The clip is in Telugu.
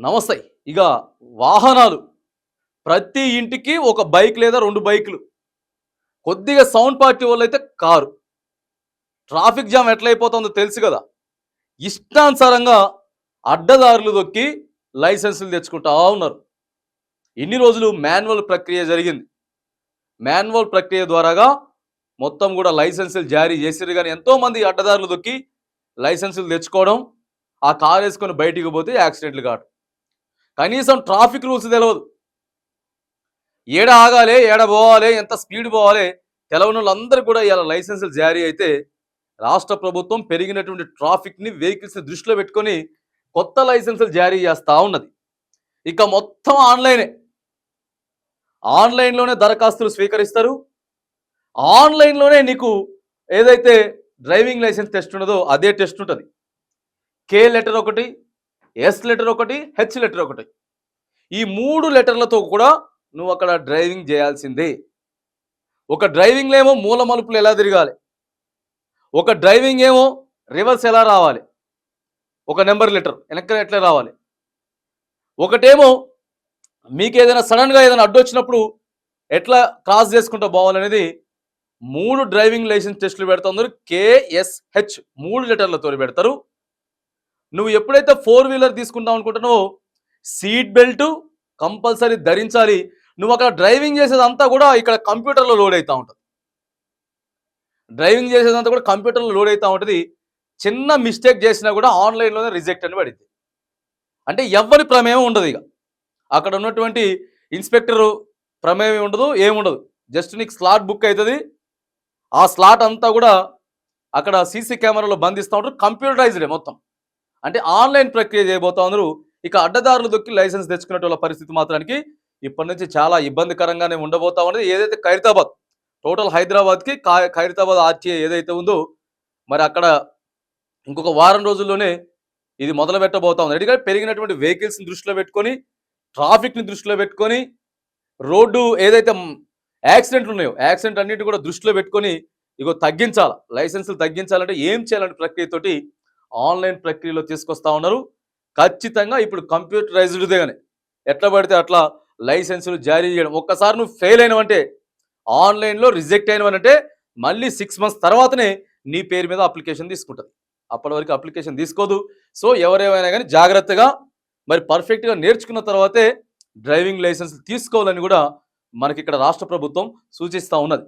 నమస్తే. ఇక వాహనాలు. ప్రతి ఇంటికి ఒక బైక్ లేదా రెండు బైకులు. కొద్దిగా సౌండ్ పార్టీ వాళ్ళు అయితే కారు. ట్రాఫిక్ జామ్ ఎట్లయిపోతుందో తెలుసు కదా. ఇష్టానుసారంగా అడ్డదారులు దొక్కి లైసెన్సులు తెచ్చుకుంటా ఉన్నారు. ఇన్ని రోజులు మాన్యువల్ ప్రక్రియ జరిగింది. మాన్యువల్ ప్రక్రియ ద్వారాగా మొత్తం కూడా లైసెన్సులు జారీ చేసిరు కానీ ఎంతోమంది అడ్డదారులు దొక్కి లైసెన్సులు తెచ్చుకోవడం ఆ కారు వేసుకొని బయటికి పోతే యాక్సిడెంట్లు కావడం కనీసం ట్రాఫిక్ రూల్స్ తెలియదు ఏడ ఆగాలి ఏడ పోవాలి ఎంత స్పీడ్ పోవాలి తెలవని వాళ్ళందరూ కూడా ఇలా లైసెన్సులు జారీ అయితే రాష్ట్ర ప్రభుత్వం పెరిగినటువంటి ట్రాఫిక్ని వెహికల్స్ని దృష్టిలో పెట్టుకొని కొత్త లైసెన్సులు జారీ చేస్తూ ఉన్నది. ఇక మొత్తం ఆన్లైనే. ఆన్లైన్లోనే దరఖాస్తులు స్వీకరిస్తారు. ఆన్లైన్లోనే నీకు ఏదైతే డ్రైవింగ్ లైసెన్స్ టెస్ట్ ఉన్నదో అదే టెస్ట్ ఉంటుంది. కే లెటర్ ఒకటి ఎస్ లెటర్ ఒకటి హెచ్ లెటర్ ఒకటి. ఈ మూడు లెటర్లతో కూడా నువ్వు అక్కడ డ్రైవింగ్ చేయాల్సిందే. ఒక డ్రైవింగ్లో ఏమో మూల మలుపులు ఎలా తిరగాలి? ఒక డ్రైవింగ్ ఏమో రివర్స్ ఎలా రావాలి? ఒక నెంబర్ లెటర్ వెనక్కి ఎట్లా రావాలి? ఒకటేమో మీకు ఏదైనా సడన్గా ఏదైనా అడ్డు వచ్చినప్పుడు ఎట్లా క్రాస్ చేసుకుంటూ పోవాలనేది మూడు డ్రైవింగ్ లైసెన్స్ టెస్టులు పెడుతున్నారు కేఎస్హెచ్ మూడు లెటర్లతో పెడతారు. నువ్వు ఎప్పుడైతే ఫోర్ వీలర్ తీసుకుంటావు అనుకుంటున్నావో సీట్ బెల్ట్ కంపల్సరీ ధరించాలి. నువ్వు అక్కడ డ్రైవింగ్ చేసేదంతా కూడా ఇక్కడ కంప్యూటర్లో లోడ్ అవుతూ ఉంటుంది. డ్రైవింగ్ చేసేదంతా కూడా కంప్యూటర్లో లోడ్ అవుతూ ఉంటుంది. చిన్న మిస్టేక్ చేసినా కూడా ఆన్లైన్లోనే రిజెక్ట్ అని పడింది. అంటే ఎవరి ప్రమేయం ఉండదు ఇక. అక్కడ ఉన్నటువంటి ఇన్స్పెక్టర్ ప్రమేయం ఉండదు ఏముండదు జస్ట్ నీకు స్లాట్ బుక్ అవుతుంది ఆ స్లాట్ అంతా కూడా అక్కడ సీసీ కెమెరాలో బంధిస్తూ ఉంటారు. కంప్యూటరైజ్డే మొత్తం. అంటే ఆన్లైన్ ప్రక్రియ చేయబోతా ఉన్నారు. ఇక అడ్డదారులు దొక్కి లైసెన్స్ తెచ్చుకునే వాళ్ళ పరిస్థితి మాత్రానికి ఇప్పటి నుంచి చాలా ఇబ్బందికరంగానే ఉండబోతా ఉన్నది. ఏదైతే ఖైరతాబాద్ టోటల్ హైదరాబాద్కి కా- ఖైరతాబాద్ ఆర్టీఏ ఏదైతే ఉందో మరి అక్కడ ఇంకొక వారం రోజుల్లోనే ఇది మొదలు పెట్టబోతా ఉంది. ఎందుకంటే పెరిగినటువంటి వెహికల్స్ని దృష్టిలో పెట్టుకొని ట్రాఫిక్ని దృష్టిలో పెట్టుకొని రోడ్డు ఏదైతే యాక్సిడెంట్లు ఉన్నాయో యాక్సిడెంట్ అన్నిటి కూడా దృష్టిలో పెట్టుకొని ఇగో తగ్గించాలి లైసెన్సులు తగ్గించాలంటే ఏం చేయాలంటే ప్రక్రియతోటి ఆన్లైన్ ప్రక్రియలో తీసుకొస్తా ఉన్నారు. ఖచ్చితంగా ఇప్పుడు కంప్యూటరైజ్డ్దేగానే ఎట్లా పడితే అట్లా లైసెన్సులు జారీ చేయడం. ఒక్కసారి నువ్వు ఫెయిల్ అయినవంటే ఆన్లైన్లో రిజెక్ట్ అయినవనంటే మళ్ళీ సిక్స్ మంత్స్ తర్వాతనే నీ పేరు మీద అప్లికేషన్ తీసుకుంటుంది. అప్పటి వరకు అప్లికేషన్ తీసుకోదు. సో ఎవరేమైనా కానీ జాగ్రత్తగా మరి పర్ఫెక్ట్గా నేర్చుకున్న తర్వాతే డ్రైవింగ్ లైసెన్స్ తీసుకోవాలని కూడా మనకి ఇక్కడ రాష్ట్ర ప్రభుత్వం సూచిస్తూ ఉన్నది.